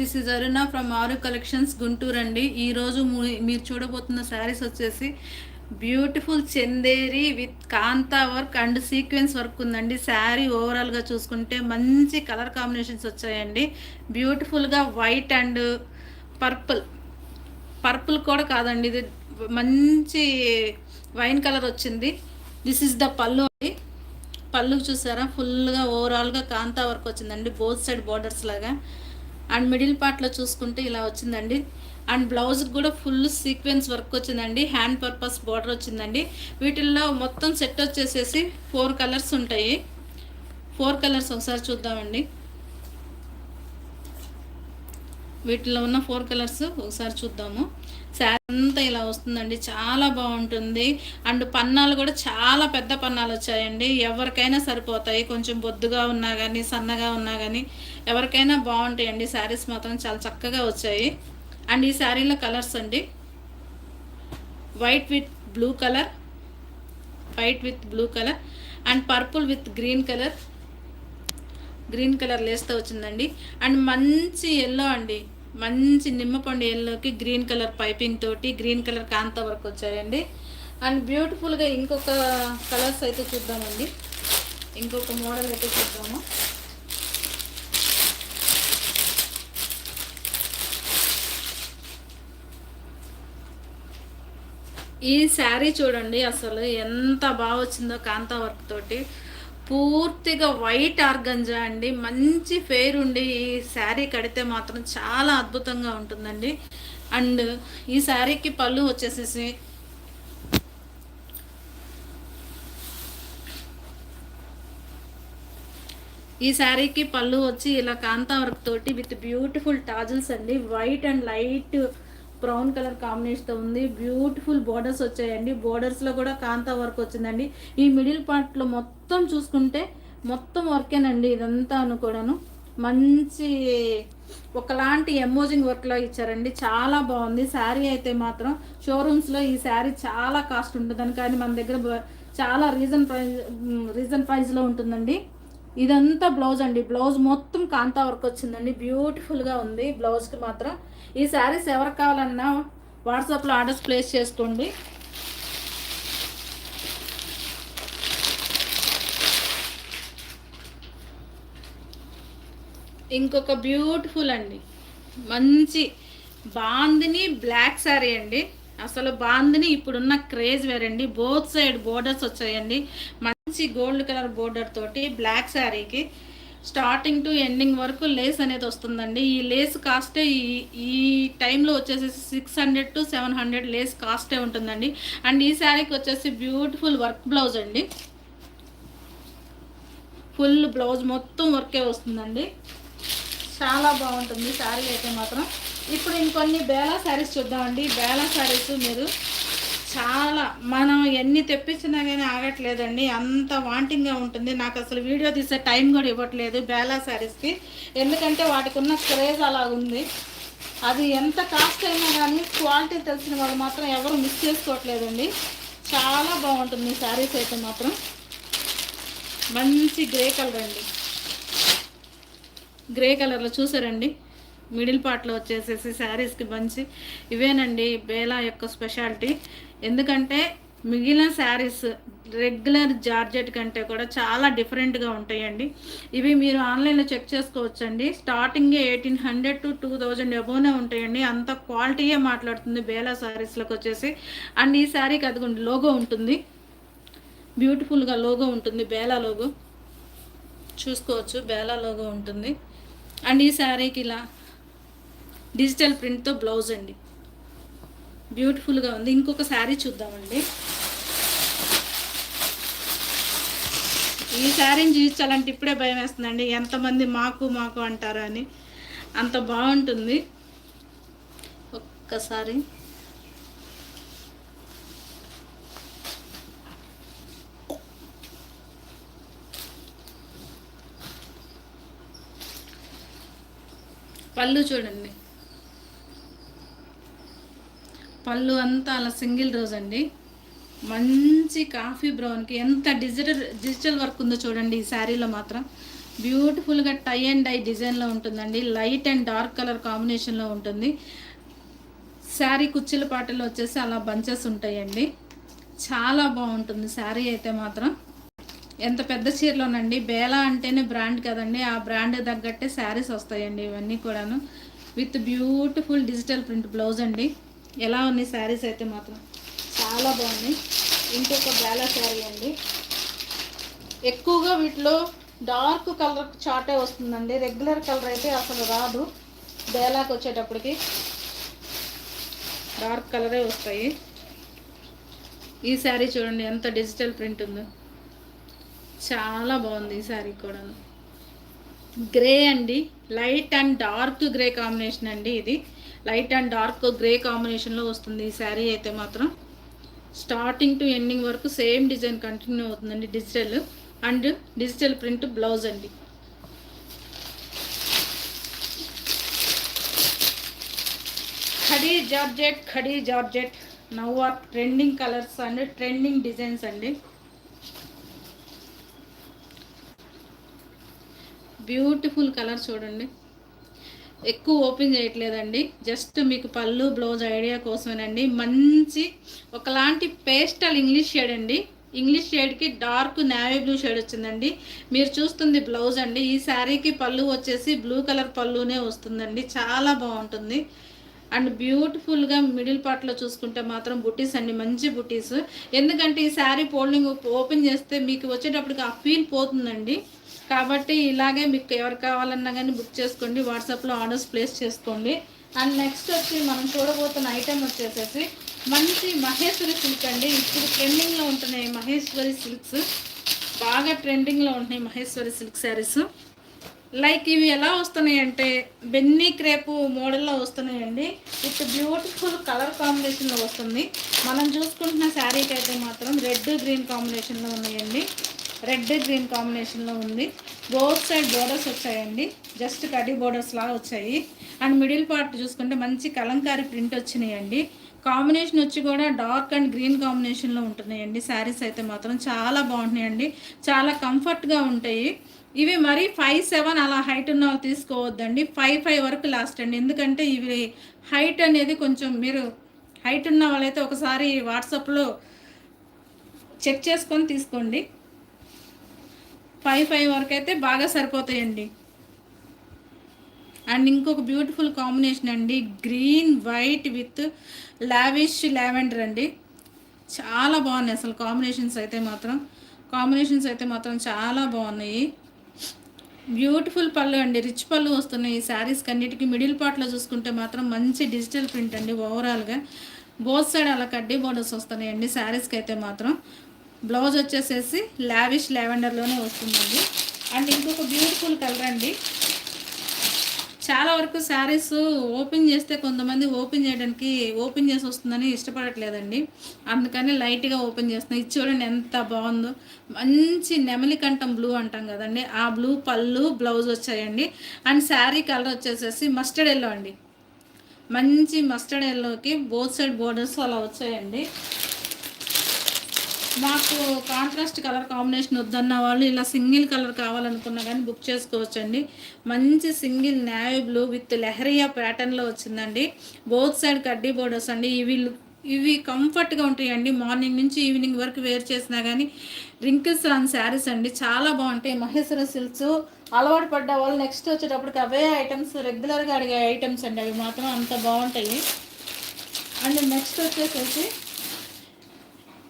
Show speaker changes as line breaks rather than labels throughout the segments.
This is Aruna from Aaru collections Guntur అండి. ఈరోజు మీరు చూడబోతున్న శారీస్ వచ్చేసి beautiful Chanderi with Kantha work and sequence work ఉందండి. శారీ ఓవరాల్గా చూసుకుంటే మంచి కలర్ కాంబినేషన్స్ వచ్చాయండి. బ్యూటిఫుల్గా వైట్ అండ్ పర్పుల్ పర్పుల్ కూడా కాదండి. ఇది మంచి వైన్ కలర్ వచ్చింది. దిస్ ఇస్ ద పళ్ళు అండి. పళ్ళు చూసారా? ఫుల్గా ఓవరాల్గా కాంతా వర్క్ వచ్చిందండి. బోత్ సైడ్ బార్డర్స్ లాగా. అండ్ మిడిల్ పార్ట్లో చూసుకుంటే ఇలా వచ్చిందండి. అండ్ బ్లౌజ్కి కూడా ఫుల్ సీక్వెన్స్ వర్క్ వచ్చిందండి. హ్యాండ్ పర్పస్ బార్డర్ వచ్చిందండి. వీటిల్లో మొత్తం సెట్ వచ్చేసేసి ఫోర్ కలర్స్ ఉంటాయి. ఫోర్ కలర్స్ ఒకసారి చూద్దామండి. వీటిలో ఉన్న ఫోర్ కలర్స్ ఒకసారి చూద్దాము. శారీ అంతా ఇలా వస్తుందండి. చాలా బాగుంటుంది. అండ్ పన్నాలు కూడా చాలా పెద్ద పన్నాలు వచ్చాయండి. ఎవరికైనా సరిపోతాయి. కొంచెం బొద్దుగా ఉన్నా కానీ సన్నగా ఉన్నా కానీ ఎవరికైనా బాగుంటాయండి. శారీస్ మాత్రం చాలా చక్కగా వచ్చాయి. అండ్ ఈ శారీలో కలర్స్ అండి. White with blue colour. White with blue colour. And purple with green colour. Green colour లేస్తే వచ్చిందండి. అండ్ మంచి ఎల్లో అండి. మంచి నిమ్మపండు ఎల్లోకి గ్రీన్ కలర్ పైపింగ్ తోటి గ్రీన్ కలర్ కాంత వరకు వచ్చాయండి. అండ్ బ్యూటిఫుల్గా ఇంకొక కలర్స్ అయితే చూద్దామండి. ఇంకొక మోడల్ అయితే చూద్దాము. ఈ శారీ చూడండి అసలు ఎంత బాగా వచ్చిందో కాంతా వర్క్ తోటి. పూర్తిగా వైట్ ఆర్గంజా అండి. మంచి ఫెయిర్ ఉండి ఈ శారీ కడితే మాత్రం చాలా అద్భుతంగా ఉంటుందండి. అండ్ ఈ శారీకి పళ్ళు వచ్చేసేసి ఈ శారీకి పళ్ళు వచ్చి ఇలా కాంతా వర్క్ తోటి విత్ బ్యూటిఫుల్ టాజిల్స్ అండి. White and light brown colour కాంబినేషన్తో ఉంది. బ్యూటిఫుల్ బోర్డర్స్ వచ్చాయండి. బోర్డర్స్లో కూడా కాంతా వర్క్ వచ్చిందండి. ఈ మిడిల్ పార్ట్లో మొత్తం చూసుకుంటే మొత్తం వర్కేనండి ఇదంతా కూడాను. మంచి ఒకలాంటి ఎమోజింగ్ వర్క్లో ఇచ్చారండి. చాలా బాగుంది. శారీ అయితే మాత్రం షోరూమ్స్లో ఈ శారీ చాలా కాస్ట్ ఉంటుందని కానీ మన దగ్గర చాలా రీజన్ ప్రైజ్ రీజన్ ప్రైజ్లో ఉంటుందండి. ఇదంతా బ్లౌజ్ అండి. బ్లౌజ్ మొత్తం కాంతా వర్క్ వచ్చిందండి. బ్యూటిఫుల్గా ఉంది. బ్లౌజ్కి మాత్రం. ఈ శారీస్ ఎవరికి కావాలన్నా వాట్సాప్లో ఆర్డర్స్ ప్లేస్ చేసుకోండి. ఇంకొక బ్యూటిఫుల్ అండి. మంచి బాందిని బ్లాక్ శారీ అండి. అసలు బాందిని ఇప్పుడున్న క్రేజ్ వేరండి. బోత్ సైడ్ బోర్డర్స్ వచ్చాయండి. మంచి గోల్డ్ కలర్ బోర్డర్ తోటి బ్లాక్ శారీకి స్టార్టింగ్ టు ఎండింగ్ వరకు లేస్ అనేది వస్తుందండి. ఈ లేస్ కాస్టే ఈ ఈ టైంలో వచ్చేసి six hundred to seven hundred lace కాస్టే ఉంటుందండి. అండ్ ఈ శారీకి వచ్చేసి బ్యూటిఫుల్ వర్క్ బ్లౌజ్ అండి. ఫుల్ బ్లౌజ్ మొత్తం వర్కే వస్తుందండి. చాలా బాగుంటుంది. శారీ అయితే మాత్రం ఇప్పుడు ఇంకొన్ని బేలా శారీస్ చూద్దామండి. బేలా శారీస్ మీరు చాలా మనం ఎన్ని తెప్పించినా కానీ ఆగట్లేదండి. అంత వాంటింగ్గా ఉంటుంది. నాకు అసలు వీడియో తీసే టైం కూడా ఇవ్వట్లేదు బేలా శారీస్కి. ఎందుకంటే వాటికి ఉన్న క్రేజ్ అలా ఉంది అది ఎంత కాస్ట్ అయినా కానీ క్వాలిటీ తెలిసిన వాళ్ళు మాత్రం ఎవరు మిస్ చేసుకోవట్లేదండి. చాలా బాగుంటుంది శారీస్ అయితే మాత్రం. మంచి గ్రే కలర్ అండి. గ్రే కలర్లో చూసారండి? మిడిల్ పార్ట్లో వచ్చేసేసి శారీస్కి మంచి. ఇవేనండి బేలా యొక్క స్పెషాలిటీ. ఎందుకంటే మిగిలిన శారీస్ రెగ్యులర్ జార్జెట్ కంటే కూడా చాలా డిఫరెంట్గా ఉంటాయండి. ఇవి మీరు ఆన్లైన్లో చెక్ చేసుకోవచ్చండి. Starting eighteen hundred to two thousand అబోనే ఉంటాయండి. అంత క్వాలిటీయే మాట్లాడుతుంది బేలా శారీస్లోకి వచ్చేసి. అండ్ ఈ శారీకి అదిగోండి లోగో ఉంటుంది. బ్యూటిఫుల్గా లోగో ఉంటుంది బేలా లోగో. చూసుకోవచ్చు బేలా లోగో ఉంటుంది. అండ్ ఈ శారీకి ఇలా డిజిటల్ ప్రింట్తో బ్లౌజ్ అండి. బ్యూటిఫుల్గా ఉంది. ఇంకొక శారీ చూద్దామండి. ఈ శారీని చూపించాలంటే ఇప్పుడే భయం వేస్తుందండి. ఎంతమంది మాకు మాకు అంటారు అని. అంత బాగుంటుంది. ఒక్కసారి పళ్ళు చూడండి. పళ్ళు అంతా అలా సింగిల్ రోజ్ అండి. మంచి కాఫీ బ్రౌన్కి ఎంత డిజిటల్ డిజిటల్ వర్క్ ఉందో చూడండి ఈ శారీలో మాత్రం. బ్యూటిఫుల్గా టై అండ్ డై డిజైన్లో ఉంటుందండి. లైట్ అండ్ డార్క్ కలర్ కాంబినేషన్లో ఉంటుంది. శారీ కుచ్చిల పాటలు వచ్చేసి అలా బంచెస్ ఉంటాయండి. చాలా బాగుంటుంది శారీ అయితే మాత్రం. ఎంత పెద్ద చీరలోనండి. బేలా అంటేనే బ్రాండ్ కదండి. ఆ బ్రాండ్ తగ్గట్టే శారీస్ వస్తాయండి ఇవన్నీ కూడాను. With beautiful digital print blouse అండి. ఎలా ఉన్నాయి శారీస్ అయితే మాత్రం? చాలా బాగున్నాయి. ఇంకొక బేలా శారీ అండి. ఎక్కువగా వీటిలో డార్క్ కలర్ చాటే వస్తుందండి. రెగ్యులర్ కలర్ అయితే అసలు రాదు. బేలాకి వచ్చేటప్పటికి డార్క్ కలరే వస్తాయి. ఈ శారీ చూడండి ఎంత డిజిటల్ ప్రింట్ ఉందో. చాలా బాగుంది ఈ శారీ కూడా గ్రే అండి. Light and dark grey combination అండి ఇది. లైట్ అండ్ డార్క్ గ్రే కాంబినేషన్లో వస్తుంది ఈ శారీ అయితే మాత్రం. స్టార్టింగ్ టు ఎండింగ్ వరకు సేమ్ డిజైన్ కంటిన్యూ అవుతుందండి digital. And digital print blouse అండి. Khaddi georgette khaddi georgette. Now are trending colours and trending designs అండి. బ్యూటిఫుల్ కలర్ చూడండి. ఎక్కువ ఓపెన్ చేయట్లేదండి. జస్ట్ మీకు పళ్ళు బ్లౌజ్ ఐడియా కోసమేనండి. మంచి ఒకలాంటి పేస్టల్ ఇంగ్లీష్ షేడ్ అండి. ఇంగ్లీష్ షేడ్కి డార్క్ నావీ బ్లూ షేడ్ వచ్చిందండి. మీరు చూస్తుంది బ్లౌజ్ అండి. ఈ శారీకి పళ్ళు వచ్చేసి బ్లూ కలర్ పళ్ళునే వస్తుందండి. చాలా బాగుంటుంది. అండ్ బ్యూటిఫుల్గా మిడిల్ పార్ట్లో చూసుకుంటే మాత్రం బుటీస్ అండి. మంచి బుటీస్. ఎందుకంటే ఈ శారీ ఫోల్డింగ్ ఓపెన్ చేస్తే మీకు వచ్చేటప్పటికి ఆ ఫీల్ పోతుందండి. కాబట్టి ఇలాగే మీకు ఎవరు కావాలన్నా కానీ బుక్ చేసుకోండి. వాట్సాప్లో ఆర్డర్స్ ప్లేస్ చేసుకోండి. అండ్ నెక్స్ట్ వచ్చి మనం చూడబోతున్న ఐటెం వచ్చేసేసి మంచి మహేశ్వరి సిల్క్ అండి. ఇప్పుడు ట్రెండింగ్లో ఉంటున్నాయి మహేశ్వరి సిల్క్స్ బాగా ట్రెండింగ్లో ఉంటున్నాయి మహేశ్వరి సిల్క్ శారీస్ లైక్ ఇవి ఎలా వస్తున్నాయి అంటే బెన్నీ క్రేపు మోడల్లో వస్తున్నాయండి. విత్ బ్యూటిఫుల్ కలర్ కాంబినేషన్లో వస్తుంది. మనం చూసుకుంటున్న శారీకి అయితే మాత్రం రెడ్ గ్రీన్ కాంబినేషన్లో ఉన్నాయండి. రెడ్ గ్రీన్ కాంబినేషన్లో ఉంది. బోత్ సైడ్ బోర్డర్స్ వచ్చాయండి. జస్ట్ కడ్డీ బోర్డర్స్ లాగా వచ్చాయి. అండ్ మిడిల్ పార్ట్ చూసుకుంటే మంచి కలంకారీ ప్రింట్ వచ్చినాయండి. కాంబినేషన్ వచ్చి కూడా డార్క్ అండ్ గ్రీన్ కాంబినేషన్లో ఉంటున్నాయండి. శారీస్ అయితే మాత్రం చాలా బాగుంటున్నాయండి. చాలా కంఫర్ట్గా ఉంటాయి. ఇవి మరి ఫైవ్ సెవెన్ అలా హైట్ ఉన్న వాళ్ళు తీసుకోవద్దండి. ఫైవ్ ఫైవ్ వరకు లాస్ట్ అండి. ఎందుకంటే ఇవి హైట్ అనేది కొంచెం మీరు హైట్ ఉన్న వాళ్ళైతే ఒకసారి వాట్సాప్లో చెక్ చేసుకొని తీసుకోండి. ఫైవ్ ఫైవ్ వరకు అయితే బాగా సరిపోతాయండి. అండ్ ఇంకొక బ్యూటిఫుల్ కాంబినేషన్ అండి green white with lavish lavender అండి. చాలా బాగున్నాయి అసలు కాంబినేషన్స్ అయితే మాత్రం. కాంబినేషన్స్ అయితే మాత్రం చాలా బాగున్నాయి. బ్యూటిఫుల్ పళ్ళు అండి రిచ్ పళ్ళు వస్తున్నాయి. ఈ శారీస్ కన్నిటికి మిడిల్ పార్ట్లో చూసుకుంటే మాత్రం మంచి డిజిటల్ ప్రింట్ అండి ఓవరాల్గా బోత్ సైడ్ అలా కడ్డీ బోర్డర్స్ వస్తున్నాయండి శారీస్కి అయితే మాత్రం. బ్లౌజ్ వచ్చేసేసి లావిష్ లావెండర్లోనే వస్తుందండి. అండ్ ఇంకొక బ్యూటిఫుల్ కలర్ అండి. చాలా వరకు శారీస్ ఓపెన్ చేస్తే కొంతమంది ఓపెన్ చేయడానికి ఓపెన్ చేసి వస్తుందని ఇష్టపడట్లేదండి. అందుకని లైట్గా ఓపెన్ చేస్తున్నాయి ఇది చూడండి ఎంత బాగుందో. మంచి నెమలి కంఠం బ్లూ అంటాం కదండి. ఆ బ్లూ పళ్ళు బ్లౌజ్ వచ్చాయండి. అండ్ శారీ కలర్ వచ్చేసేసి మస్టర్డ్ ఎల్లో అండి. మంచి మస్టర్డ్ ఎల్లోకి బోత్ సైడ్ బోర్డర్స్ అలా వచ్చాయండి. మాకు కాంట్రాస్ట్ కలర్ కాంబినేషన్ వద్దన్న వాళ్ళు ఇలా సింగిల్ కలర్ కావాలనుకున్నా కానీ బుక్ చేసుకోవచ్చండి. మంచి single navy blue with leheriya ప్యాటర్న్లో వచ్చిందండి. బోత్ సైడ్ కడ్డీ బోర్డర్స్ అండి. ఇవి ఇవి కంఫర్ట్గా ఉంటాయండి. మార్నింగ్ నుంచి ఈవినింగ్ వరకు వేర్ చేసినా కానీ రింకిల్స్ రాని శారీస్ అండి. చాలా బాగుంటాయి. మహేశ్వర సిల్క్స్ అలవాటు పడ్డ వాళ్ళు నెక్స్ట్ వచ్చేటప్పటికి అవే ఐటమ్స్ రెగ్యులర్గా అడిగే ఐటమ్స్ అండి. అవి మాత్రం అంత బాగుంటాయి. అండ్ నెక్స్ట్ వచ్చేసేసి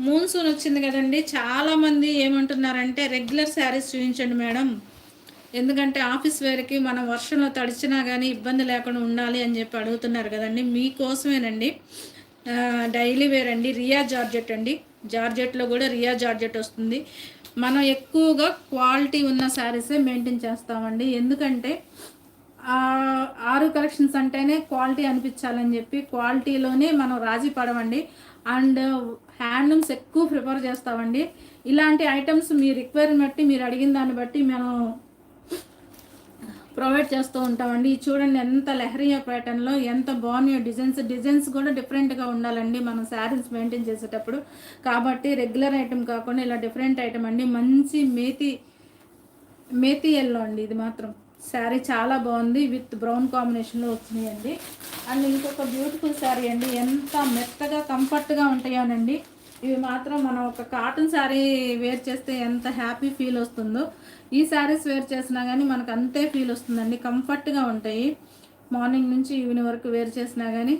మూన్సూన్ వచ్చింది కదండి. చాలామంది ఏమంటున్నారంటే రెగ్యులర్ శారీస్ చూపించండి మేడం. ఎందుకంటే ఆఫీస్ వేర్కి మనం వర్షంలో తడిచినా కానీ ఇబ్బంది లేకుండా ఉండాలి అని చెప్పి అడుగుతున్నారు కదండి. మీకోసమేనండి. డైలీ వేర్ అండి. రియా జార్జెట్ అండి. జార్జెట్లో కూడా రియా జార్జెట్ వస్తుంది. మనం ఎక్కువగా క్వాలిటీ ఉన్న శారీసే మెయింటైన్ చేస్తామండి. ఎందుకంటే ఆరు కలెక్షన్స్ అంటేనే క్వాలిటీ అనిపించాలని చెప్పి క్వాలిటీలోనే మనం రాజీ పడమండి అండ్ హ్యాండ్లూమ్స్ ఎక్కువ ప్రిఫర్ చేస్తామండి. ఇలాంటి ఐటమ్స్ మీ రిక్వైర్ని బట్టి మీరు అడిగిన దాన్ని బట్టి మేము ప్రొవైడ్ చేస్తూ ఉంటామండి. చూడండి ఎంత లెహరియా ప్యాటర్న్లో ఎంత బాగున్నాయో డిజైన్స్. డిజైన్స్ కూడా డిఫరెంట్గా ఉండాలండి మనం శారీస్ మెయింటైన్ చేసేటప్పుడు. కాబట్టి రెగ్యులర్ ఐటెం కాకుండా ఇలా డిఫరెంట్ ఐటమ్ అండి. మంచి మేతి మేతి ఎల్లో అండి ఇది మాత్రం. శారీ చాలా బాగుంది విత్ బ్రౌన్ కాంబినేషన్లో వచ్చినాయండి. అండ్ ఇంకొక బ్యూటిఫుల్ శారీ అండి ఎంత మెత్తగా కంఫర్ట్గా ఉంటాయోనండి. ఇవి మాత్రం మనం ఒక కాటన్ శారీ వేర్ చేస్తే ఎంత హ్యాపీ ఫీల్ వస్తుందో. ఈ శారీస్ వేర్ చేసినా కానీ మనకు అంతే ఫీల్ వస్తుందండి కంఫర్ట్గా ఉంటాయి. మార్నింగ్ నుంచి ఈవినింగ్ వరకు వేర్ చేసినా కానీ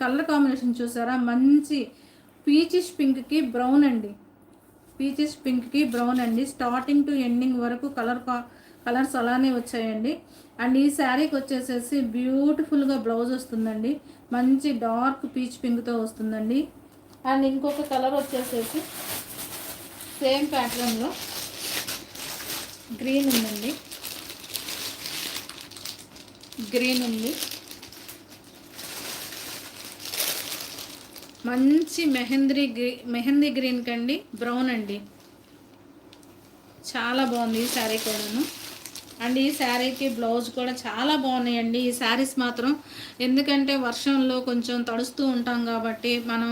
కలర్ కాంబినేషన్ చూసారా మంచి పీచిష్ పింక్కి బ్రౌన్ అండి. పీచిష్ పింక్కి బ్రౌన్ అండి. స్టార్టింగ్ టు ఎండింగ్ వరకు కలర్ కా కలర్స్ అలానే వచ్చాయండి. అండ్ ఈ శారీకి వచ్చేసేసి బ్యూటిఫుల్గా బ్లౌజ్ వస్తుందండి. మంచి డార్క్ పీచ్ పింక్తో వస్తుందండి. అండ్ ఇంకొక కలర్ వచ్చేసేసి సేమ్ ప్యాటర్న్లో గ్రీన్ ఉందండి. గ్రీన్ ఉంది. మంచి మెహందీ గ్రీ మెహందీ గ్రీన్ కండి బ్రౌన్ అండి. చాలా బాగుంది ఈ శారీ కూడాను. అండ్ ఈ శారీకి బ్లౌజ్ కూడా చాలా బాగున్నాయండి. ఈ శారీస్ మాత్రం ఎందుకంటే వర్షంలో కొంచెం తడుస్తూ ఉంటాం కాబట్టి మనం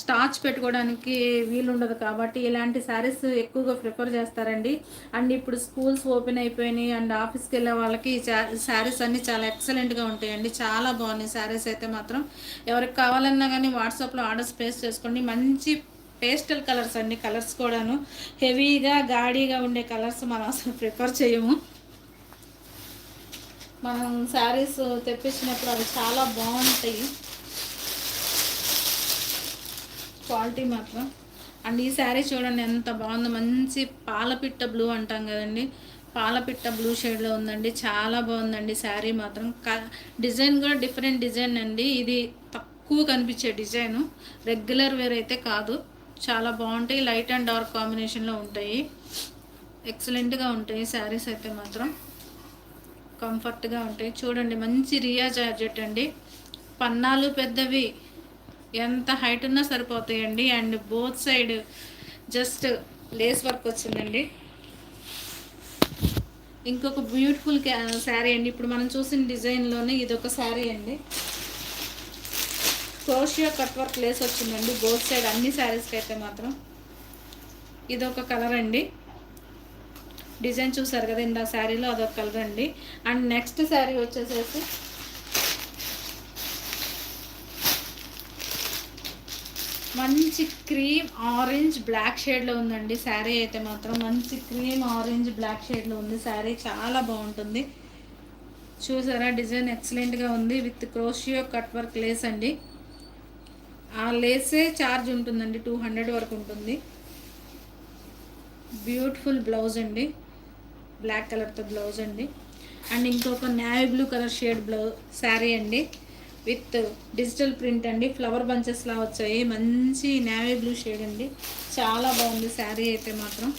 స్టార్చ్ పెట్టుకోవడానికి వీలుండదు కాబట్టి ఇలాంటి శారీస్ ఎక్కువగా ప్రిఫర్ చేస్తారండి. అండ్ ఇప్పుడు స్కూల్స్ ఓపెన్ అయిపోయినాయి అండ్ ఆఫీస్కి వెళ్ళే వాళ్ళకి ఈ శారీస్ అన్నీ చాలా ఎక్సలెంట్గా ఉంటాయండి. చాలా బాగున్నాయి శారీస్ అయితే మాత్రం. ఎవరికి కావాలన్నా కానీ వాట్సాప్లో ఆర్డర్స్ ప్లేస్ చేసుకోండి. మంచి పేస్టల్ కలర్స్ అండి. కలర్స్ కూడాను హెవీగా గాడీగా ఉండే కలర్స్ మనం అసలు ప్రిఫర్ చేయము. మనం శారీస్ తెప్పించినప్పుడు అవి చాలా బాగుంటాయి. క్వాలిటీ మాత్రం. అండ్ ఈ శారీ చూడండి ఎంత బాగుందో. మంచి పాలపిట్ట బ్లూ అంటాం కదండి. పాలపిట్ట బ్లూ షేడ్లో ఉందండి. చాలా బాగుందండి శారీ మాత్రం. డిజైన్ కూడా డిఫరెంట్ డిజైన్ అండి. ఇది తక్కువ కనిపించే డిజైను. రెగ్యులర్ వేర్ అయితే కాదు. చాలా బాగుంటాయి. లైట్ అండ్ డార్క్ కాంబినేషన్లో ఉంటాయి. ఎక్సలెంట్గా ఉంటాయి శారీస్ అయితే మాత్రం. కంఫర్ట్గా ఉంటాయి. చూడండి మంచి రియా జార్జెట్ అండి. పన్నాలు పెద్దవి. ఎంత హైట్ ఉన్నా సరిపోతాయండి. And both side just lace work వచ్చిందండి. ఇంకొక బ్యూటిఫుల్ శారీ అండి. ఇప్పుడు మనం చూసిన డిజైన్లోనే ఇది ఒక శారీ అండి. క్రోషియో కట్ వర్క్ లేస్ వచ్చిందండి. బోత్ సైడ్ అన్ని శారీస్కి అయితే మాత్రం. ఇది ఒక కలర్ అండి. డిజైన్ చూసారు కదా ఇందా శారీలో అదొక కలర్ అండి. అండ్ నెక్స్ట్ శారీ వచ్చేసేసి మంచి క్రీమ్ ఆరెంజ్ బ్లాక్ షేడ్లో ఉందండి శారీ అయితే మాత్రం. మంచి క్రీమ్ ఆరెంజ్ బ్లాక్ షేడ్లో ఉంది శారీ చాలా బాగుంటుంది. చూసారా డిజైన్ ఎక్సలెంట్గా ఉంది with crochet cut work lace అండి. ఆ లేసే ఛార్జ్ ఉంటుందండి టూ హండ్రెడ్ వరకు ఉంటుంది. బ్యూటిఫుల్ బ్లౌజ్ అండి. బ్లాక్ కలర్తో బ్లౌజ్ అండి. అండ్ ఇంకొక navy blue colour shade blouse sari అండి. విత్ డిజిటల్ ప్రింట్ అండి. ఫ్లవర్ బంచెస్లా వచ్చాయి. మంచి నావీ బ్లూ షేడ్ అండి. చాలా బాగుంది శారీ అయితే మాత్రం.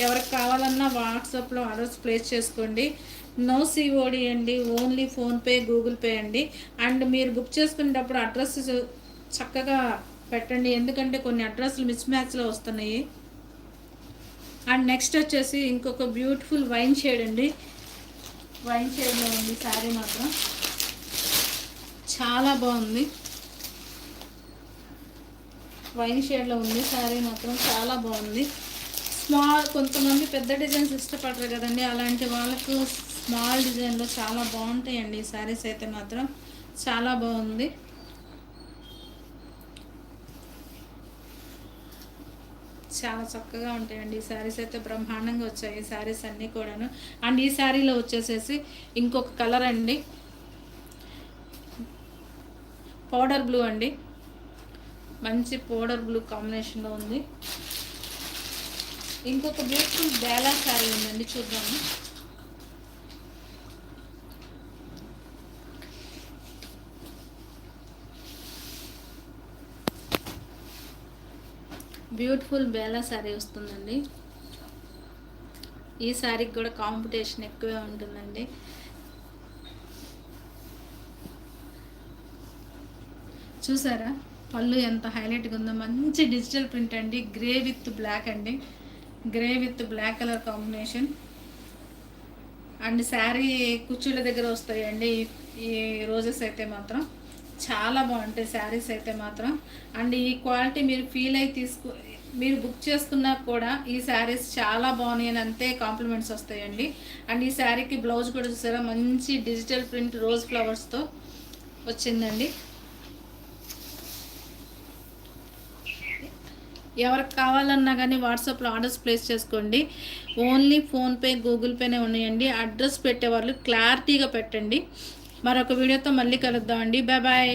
ఎవరికి కావాలన్నా వాట్సాప్లో ఆర్డర్స్ ప్లేస్ చేసుకోండి. నో సిఓడి అండి. ఓన్లీ ఫోన్పే గూగుల్ పే అండి. అండ్ మీరు బుక్ చేసుకునేటప్పుడు అడ్రస్ చక్కగా పెట్టండి. ఎందుకంటే కొన్ని అడ్రస్లు మిస్ మ్యాచ్లో వస్తున్నాయి. అండ్ నెక్స్ట్ వచ్చేసి ఇంకొక బ్యూటిఫుల్ వైన్ షేడ్ అండి. వైన్ షేడ్లో ఉంది శారీ మాత్రం. చాలా బాగుంది. వైన్ షేడ్లో ఉంది శారీ మాత్రం చాలా బాగుంది. స్మాల్ కొంతమంది పెద్ద డిజైన్స్ ఇష్టపడరు కదండి. అలాంటి వాళ్ళకు స్మాల్ డిజైన్లో చాలా బాగుంటాయండి ఈ శారీస్ అయితే మాత్రం. చాలా బాగుంది. చాలా చక్కగా ఉంటాయండి. ఈ శారీస్ అయితే బ్రహ్మాండంగా వచ్చాయి. ఈ శారీస్ అన్నీ కూడాను. అండ్ ఈ శారీలో వచ్చేసేసి ఇంకొక కలర్ అండి. పౌడర్ బ్లూ అండి. మంచి పౌడర్ బ్లూ కాంబినేషన్లో ఉంది. ఇంకొక బ్యూటిఫుల్ బేలా శారీ ఉందండి. చూద్దాము. బ్యూటిఫుల్ బేలా శారీ వస్తుందండి. ఈ శారీకి కూడా కాంపిటీషన్ ఎక్కువే ఉంటుందండి. చూసారా? పళ్ళు ఎంత హైలైట్గా ఉందో. మంచి డిజిటల్ ప్రింట్ అండి. గ్రే విత్ బ్లాక్ అండి. Grey with black colour combination. And sari కుర్చీల దగ్గర వస్తాయండి. ఈ రోజెస్ అయితే మాత్రం. చాలా బాగుంటాయి శారీస్ అయితే మాత్రం. అండ్ ఈ క్వాలిటీ మీరు ఫీల్ అయి తీసుకు మీరు బుక్ చేసుకున్నా కూడా ఈ శారీస్ చాలా బాగున్నాయి అని అంతే కాంప్లిమెంట్స్ వస్తాయండి. అండ్ ఈ శారీకి బ్లౌజ్ కూడా చూసారా? మంచి డిజిటల్ ప్రింట్ రోజ్ ఫ్లవర్స్తో వచ్చిందండి. ఎవరికి కావాలన్నా కానీ వాట్సాప్లో ఆర్డర్స్ ప్లేస్ చేసుకోండి. ఓన్లీ ఫోన్పే గూగుల్ పేనే ఉన్నాయండి. అడ్రస్ పెట్టేవాళ్ళు క్లారిటీగా పెట్టండి. మరొక వీడియోతో మళ్ళీ కలుద్దామండి. Bye bye.